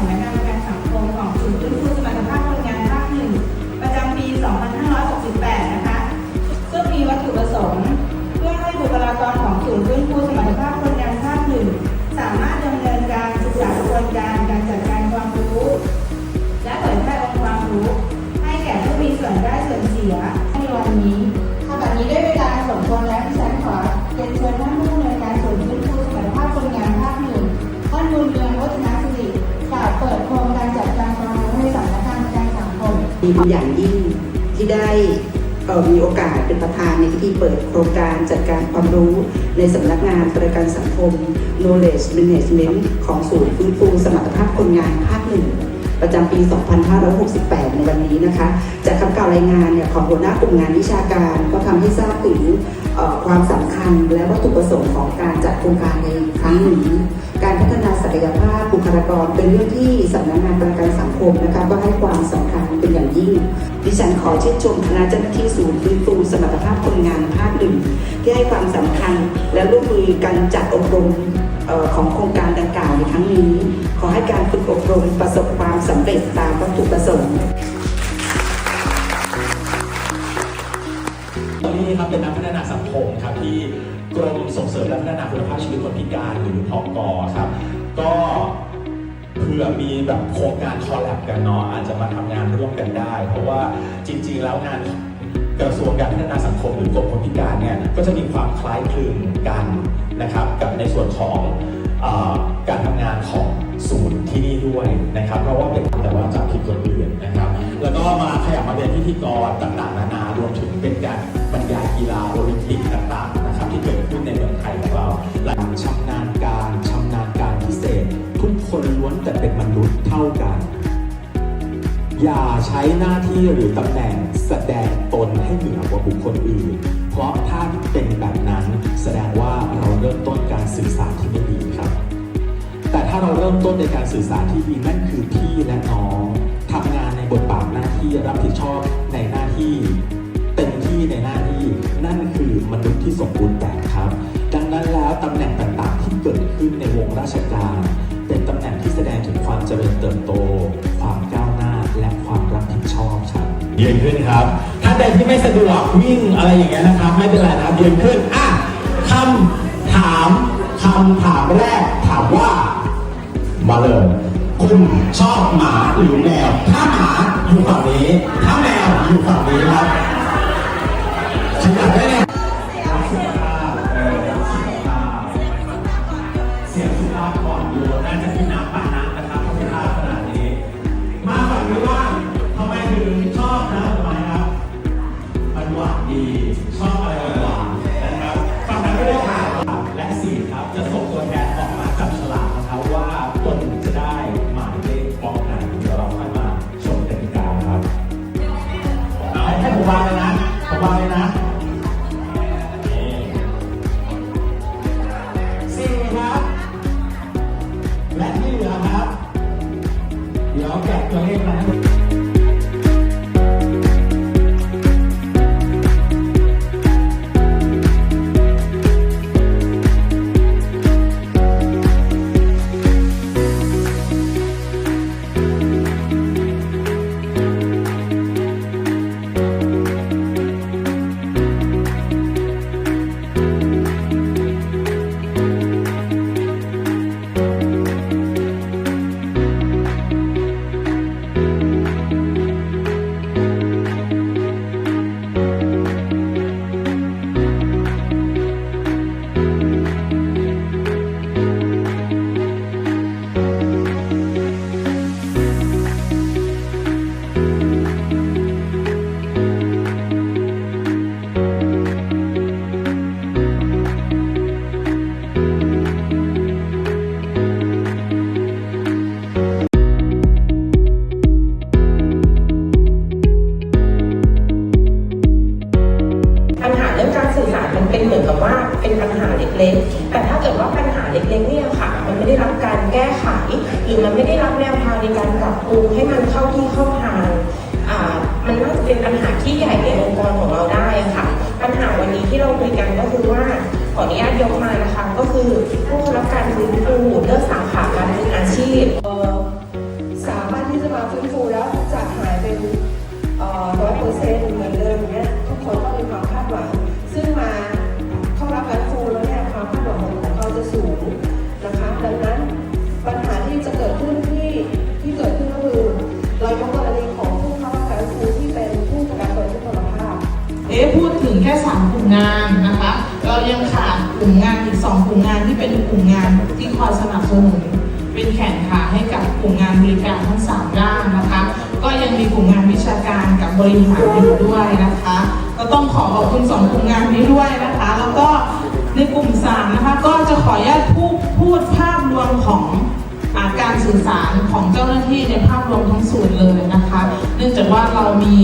Amen. เป็นอย่างยิ่งที่ได้มีโอกาสเป็นประธานในพิธีเปิดโครงการจัดการความรู้ในสำนักงานประกันสังคม Knowledge Management ของศูนย์ฟื้นฟูสมรรถภาพคนงานภาคหนึ่งประจำปี 2568 ในวันนี้นะคะ จากคำกล่าวรายงานเนี่ยของหัวหน้ากลุ่มงานวิชาการ ก็ทำให้ทราบถึงความสำคัญและวัตถุประสงค์ของการจัดโครงการในครั้งนี้ การพัฒนาศักยภาพบุคลากรเป็นเรื่องที่สำนักงานประกันสังคมนะคะก็ให้ความสำคัญเป็นอย่าง ดิฉันขอชื่นชมคณะเจ้าหน้าที่ศูนย์ฟื้นฟูสมรรถภาพคนงานภาคหนึ่งที่ให้ความสำคัญและร่วมมือกันจัดอบรมของโครงการดังกล่าวในครั้งนี้ ขอให้การฝึกอบรมประสบความสำเร็จตามวัตถุประสงค์ตอนนี้ครับเป็นนักพัฒนาสังคมครับที่กรมส่งเสริมและพัฒนาคุณภาพชีวิตคนพิการหรือพอกครับก็ เผื่อมีแบบโครงการคอลแลบกันเนาะอาจจะมาทำงานร่วมกันได้ เพราะว่าจริง ๆ แล้วงานกระทรวงการพัฒนาสังคมหรือกรมคนพิการเนี่ยก็จะมีความคล้ายคลึงกันนะครับ กับในส่วนของเออการทำงานของศูนย์ที่นี่ด้วยนะครับ เพราะว่าเป็นแต่ว่าจากที่คนอื่นนะครับ แล้วก็มาขยับมาเป็นพิธีกรต่างๆนานา คนล้วนแต่เป็นมนุษย์เท่ากัน อย่าใช้หน้าที่หรือตำแหน่งแสดงตนให้เหนือกว่าบุคคลอื่น เพราะถ้าเป็นแบบนั้นแสดงว่าเราเริ่มต้นการสื่อสารที่ไม่ดีครับ แต่ถ้าเราเริ่มต้นในการสื่อสารที่ดีนั่นคือพี่และน้องทำงานในบทบาทหน้าที่รับผิดชอบในหน้าที่เต็มที่ในหน้าที่นั่นคือมนุษย์ที่สมบูรณ์แบบครับ ดังนั้นแล้วตำแหน่งต่างๆที่เกิดขึ้นในวงราชการ ติบโต ความก้าวหน้าและความรับผิดชอบครับยืนขึ้นครับ ท่านใดที่ไม่สะดวกวิ่งอะไรอย่างเงี้ยนะครับ ไม่เป็นไรนะครับยืนขึ้นอะคำถามคำถามแรกถามว่า มาเลยคุณชอบหมาหรือแมว ถ้าหมาอยู่ฝั่งนี้ ถ้าแมวอยู่ฝั่งนี้ครับขยับได้ ดีชอบอะไรหวานๆนะครับฝั่งนั้นไม่ได้ถามและสี่ครับจะส่งตัวแทนออกมาจับฉลากนะครับว่าคนจะได้หมายเลขบล็อกไหนเดี๋ยวเราค่อยมาชมกติกาครับเอาให้ผมวางเลยนะผมวางเลยนะ มันไม่ได้รับการแก้ไข หรือมันไม่ได้รับแนวทางในการปรับปรุงให้มันเข้าที่เข้าทางอ่ามันน่าจะเป็นปัญหาที่ใหญ่ในองค์กรของเราได้ค่ะ ปัญหาวันนี้ที่เราคุยกันก็คือว่าขออนุญาตยกมานะคะ ก็คือผู้รับการฟื้นฟูเลือกสาขาการเป็นอาชีพ แค่สามกลุ่มงานนะคะ เรายังขาดกลุ่มงานอีกสองกลุ่มงานที่เป็นกลุ่มงานที่คอยสนับสนุนเป็นแขนขาให้กับกลุ่มงานบริการทั้งสามด้านนะคะ ก็ยังมีกลุ่มงานวิชาการกับบริหารอยู่ด้วยนะคะ ก็ต้องขอขอบคุณสองกลุ่มงานนี้ด้วยนะคะ แล้วก็ในกลุ่มสามนะคะก็จะขออนุญาตพูดพูดภาพรวมของาการสื่อสารของเจ้าหน้าที่ในภาพรวมทั้งศูนเลยนะคะ เนื่องจากว่าเรามี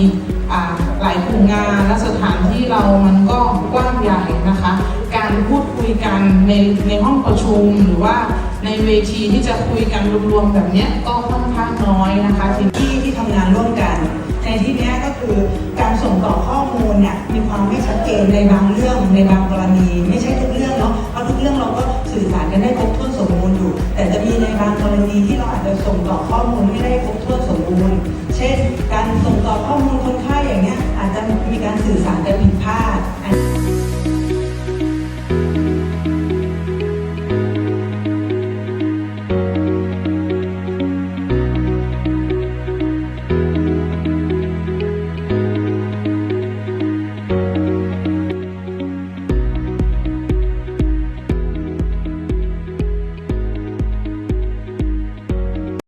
หลายกลุ่มงานและสถานที่เรามันก็กว้างใหญ่นะคะ การพูดคุยกันในในห้องประชุมหรือว่าในเวทีที่จะคุยกันรวมๆแบบนี้ก็ค่อนข้างน้อยนะคะทีที่ที่ทำงานร่วมกันในที่นี้ก็คือการส่งต่อข้อมูลเนี่ยมีความไม่ชัดเจนในบางเรื่องในบางกรณี ไม่ใช่ทุกเรื่องเนาะเพราะทุกเรื่องเราก็สื่อสารกันได้ครบถ้วนสมบูรณ์อยู่ แต่จะมีในบางกรณีที่เราอาจจะส่งต่อข้อมูลไม่ได้ครบถ้วนสมบูรณ์ เช่น